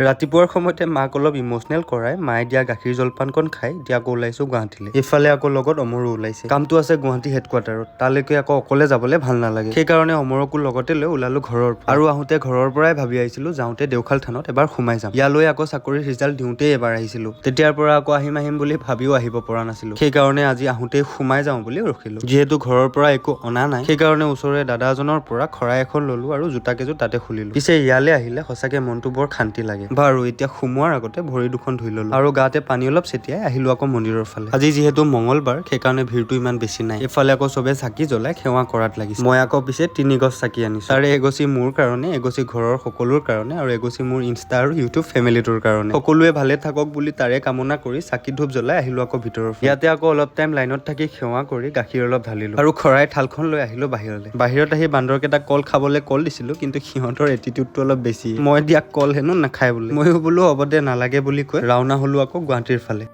ৰাতিপুৱাৰ সময়তে মাক অলপ ইম'চনেল কৰাই মায়ে দিয়া গাখীৰ জলপানকণ খাই এতিয়া আকৌ ওলাইছো গুৱাহাটীলৈ। এইফালে আকৌ লগত অমৰো ওলাইছে। কামটো আছে গুৱাহাটী হেডকোৱাৰ্টাৰত তালৈকে আকৌ অকলে যাবলৈ ভাল নালাগে। সেইকাৰণে অমৰকো লগতে লৈ ওলালো ঘৰৰ পৰা। আৰু আহোঁতে ঘৰৰ পৰাই ভাবি আহিছিলো যাওঁতে দেওশাল থানত এবাৰ সোমাই যাম। ইয়ালৈ আকৌ চাকৰিৰ ৰিজাল্ট দিওঁতেই এবাৰ আহিছিলো। তেতিয়াৰ পৰা আকৌ আহিম আহিম বুলি ভাবিও আহিব পৰা নাছিলো। সেইকাৰণে আজি আহোঁতেই সোমাই যাওঁ বুলি ৰখিলো। যিহেতু ঘৰৰ পৰা একো অনা নাই সেইকাৰণে ওচৰৰে দাদা এজনৰ পৰা শৰাই এখন ললো আৰু জোতা কেইযোৰ তাতে খুলিলো। পিছে ইয়ালৈ আহিলে সঁচাকে মনটো বৰ শান্তি লাগে। বাৰু, এতিয়া সোমোৱাৰ আগতে ভৰি দুখন ধুই ললো। আৰু গাতে পানী অলপ ছটিয়াই আহিলো আকৌ মন্দিৰৰ ফালে। আজি যিহেতু মংগলবাৰ সেইকাৰণে ভিৰটো ইমান বেছি নাই। এইফালে আকৌ চবে চাকি জ্বলাই সেৱা কৰাত লাগিছে। মই আকৌ পিছে তিনি গছ চাকি আনিছো। তাৰে এগছি মোৰ কাৰণে, এগছি ঘৰৰ সকলোৰ কাৰণে আৰু এগছি মোৰ ইনষ্টা আৰু ইউটিউব ফেমিলিটোৰ কাৰণে। সকলোৱে ভালে থাকক বুলি তাৰে কামনা কৰি চাকি ধূপ জ্বলাই আহিলো আকৌ ভিতৰৰ ইয়াতে আকৌ অলপ টাইম লাইনত থাকি সেৱা কৰি গাখীৰ অলপ ঢালিলো। আৰু খৰাই থালখন লৈ আহিলো বাহিৰলৈ। বাহিৰত আহি বান্দৰকেইটা কল খাবলৈ কল দিছিলো, কিন্তু সিহঁতৰ এটিটিউডটো অলপ বেছি। মই দিয়া কল হেনো নাখায় বোলে। ময়ো বোলো হ'ব দে নালাগে বুলি কৈ ৰাওনা হলো আকৌ গুৱাহাটীৰ ফালে।